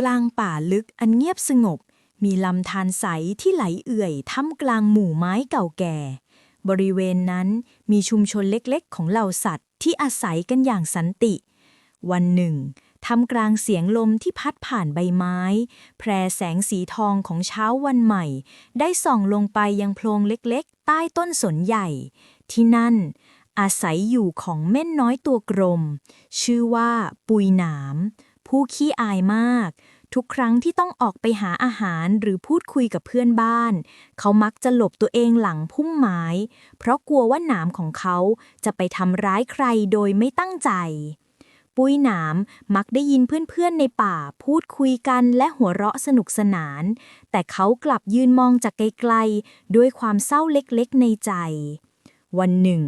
กลางป่าลึกอันเงียบสงบ มีลำธารใสที่ไหลเอื่อยท่ามกลางหมู่ไม้เก่าแก่ บริเวณนั้นมีชุมชนเล็กๆ ของเหล่าสัตว์ที่อาศัยกันอย่างสันติ วันหนึ่งท่ามกลางเสียงลมที่พัดผ่านใบไม้ แพรแสงสีทองของเช้าวันใหม่ ได้ส่องลงไปยังโพรงเล็กๆ ใต้ต้นสนใหญ่ ที่นั่น อาศัยอยู่ของเม่นน้อยตัวกลมชื่อว่าปุยหนาม ผู้ขี้อายมาก ทุกครั้งที่ต้องออกไปหาอาหารหรือพูดคุยกับเพื่อนบ้าน เขามักจะหลบตัวเองหลังพุ่มไม้ เพราะกลัวว่าหนามของเขาจะไปทำร้ายใครโดยไม่ตั้งใจ ปุ้ยหนามมักได้ยินเพื่อนๆในป่าพูดคุยกันและหัวเราะสนุกสนาน แต่เขากลับยืนมองจากไกลๆด้วยความเศร้าเล็กๆในใจ วันหนึ่ง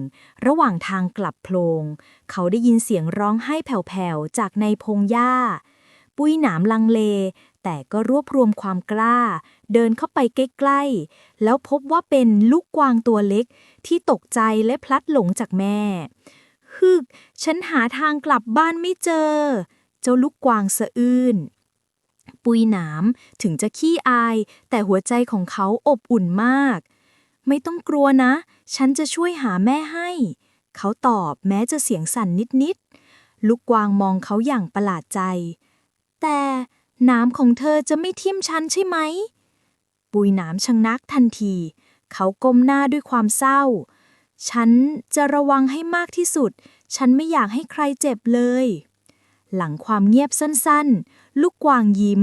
ระหว่างทางกลับโพลง เขาได้ยินเสียงร้องไห้แผ่วๆ จากในพงหญ้า ปุ้ยหนามลังเล แต่ก็รวบรวมความกล้า เดินเข้าไปใกล้ๆ แล้วพบว่าเป็นลูกกวางตัวเล็ก ที่ตกใจและพลัดหลงจากแม่ฮึกฉันหาทางกลับบ้านไม่เจอ เจ้าลูกกวางสะอื้นปุยหนามถึงจะขี้อาย แต่หัวใจของเขาอบอุ่นมาก ไม่ต้องกลัวนะ ฉันจะช่วยหาแม่ให้ เขาตอบแม้จะเสียงสั่นนิดๆ ลูกกวางมองเขาอย่างประหลาดใจ แต่หนามของเธอจะไม่ทิ่มฉันใช่ไหม ปุยหนามชะงนักทันที เขาก้มหน้าด้วยความเศร้า ฉันจะระวังให้มากที่สุด ฉันไม่อยากให้ใครเจ็บเลย หลังความเงียบสั้นๆ ลูกกวางยิ้ม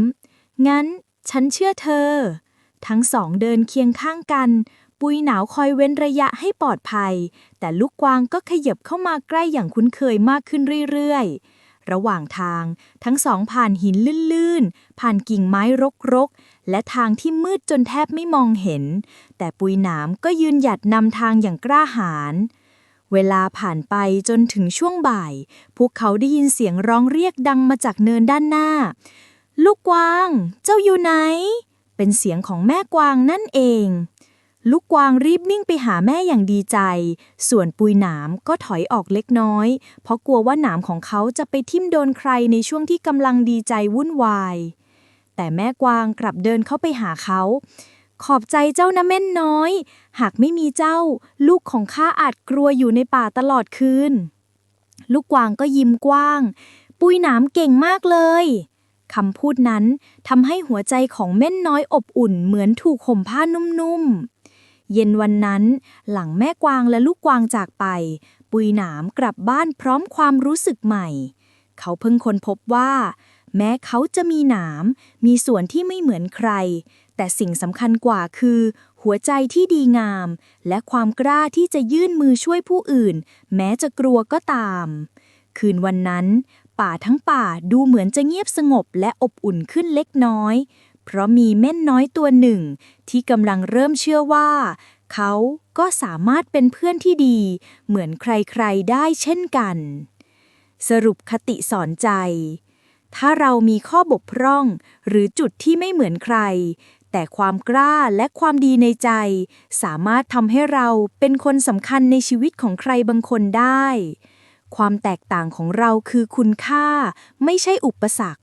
งั้นฉันเชื่อเธอ ทั้งสองเดินเคียงข้างกัน ปุยหนาวคอยเว้นระยะให้ปลอดภัย แต่ลูกกวางก็ขยับเข้ามาใกล้อย่างคุ้นเคยมากขึ้นเรื่อยๆ ระหว่างทาง ทั้งสองผ่านหินลื่นๆ ผ่านกิ่งไม้รกๆ และทางที่มืดจนแทบไม่มองเห็น แต่ปุยหนามก็ยืนหยัดนำทางอย่างกล้าหาญเวลาผ่านไปจนถึงช่วงบ่าย พวกเขาได้ยินเสียงร้องเรียกดังมาจากเนินด้านหน้า ลูกกวาง เจ้าอยู่ไหน เป็นเสียงของแม่กวางนั่นเอง ลูกกวางรีบนิ่งไปหาแม่อย่างดีใจ ส่วนปุยหนามก็ถอยออกเล็กน้อย เพราะกลัวว่าหนามของเขาจะไปทิ่มโดนใครในช่วงที่กำลังดีใจวุ่นวาย แต่แม่กวางกลับเดินเข้าไปหาเขา ขอบใจเจ้านะเม่นน้อย หากไม่มีเจ้า ลูกของข้าอาจกลัวอยู่ในป่าตลอดคืน ลูกกวางก็ยิ้มกว้าง ปุยหนามเก่งมากเลยคำพูดนั้นทำให้หัวใจของเม่นน้อยอบอุ่นเหมือนถูกห่มผ้านุ่มๆ เย็นวันนั้น หลังแม่กวางและลูกกวางจากไป ปุยหนามกลับบ้านพร้อมความรู้สึกใหม่ เขาเพิ่งค้นพบว่า แม้เขาจะมีหนาม มีส่วนที่ไม่เหมือนใคร แต่สิ่งสำคัญกว่าคือ หัวใจที่ดีงาม และความกล้าที่จะยื่นมือช่วยผู้อื่น แม้จะกลัวก็ตาม คืนวันนั้น ป่าทั้งป่าดูเหมือนจะเงียบสงบและอบอุ่นขึ้นเล็กน้อย เพราะมีเม่นน้อยตัวหนึ่ง ที่กำลังเริ่มเชื่อว่า เขาก็สามารถเป็นเพื่อนที่ดี เหมือนใครๆได้เช่นกัน สรุปคติสอนใจ ถ้าเรามีข้อบกพร่องหรือจุดที่ไม่เหมือนใคร แต่ความกล้าและความดีในใจ สามารถทำให้เราเป็นคนสำคัญในชีวิตของใครบางคนได้ ความแตกต่างของเราคือคุณค่า ไม่ใช่อุปสรรค